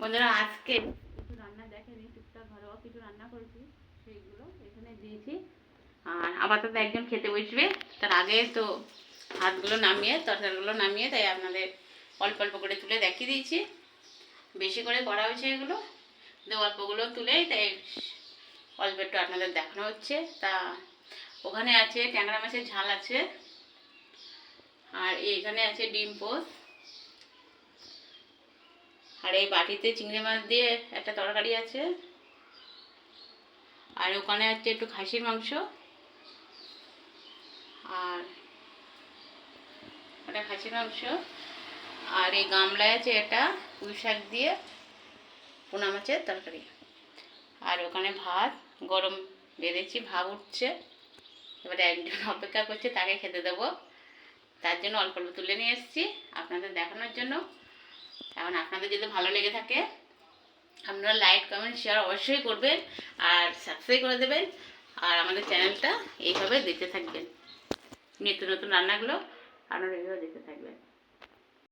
বন্ধুরা, আজকে কিছু রান্না দেখেনি, টুকটাক ঘরোয়া কিছু রান্না করেছি, সেইগুলো এখানে দিয়েছি। আর আপাতত একজন খেতে বসবে, তার আগে তো হাতগুলো নামিয়ে, তরকারিগুলো নামিয়ে তাই আপনাদের অল্প অল্প করে তুলে দেখিয়ে দিয়েছি। বেশি করে করা হয়েছে এগুলো। অল্পগুলো তুলেই তাই অল্প একটু আপনাদের দেখানো হচ্ছে। তা ওখানে আছে ট্যাংরা মাছের ঝাল আছে, আর এইখানে আছে ডিম পোস্ট আর এই বাটিতে চিংড়ি মাছ দিয়ে একটা তরকারি আছে। আর ওখানে হচ্ছে একটু খাসির মাংস। আর ওটা খাসির মাংস। আর এই গামলায় আছে এটা পুঁই শাক দিয়ে পোনা মাছের তরকারি। আর ওখানে ভাত, গরম বেড়েছি ভাব উঠছে। এবারে একজন অপেক্ষা করছে, তাকে খেতে দেবো। তার জন্য অল্প অল্প তুলে নিয়ে এসেছি, আপনাদের দেখানোর জন্য। এখন আপনাদের যদি ভালো লেগে থাকে, আপনারা লাইক কমেন্ট শেয়ার অবশ্যই করবেন আর সাবস্ক্রাইব করে দেবেন আর আমাদের চ্যানেলটা এইভাবে দেখতে থাকবেন। নিত্য নতুন রান্নাগুলো আপনারা এইভাবে দেখতে থাকবেন।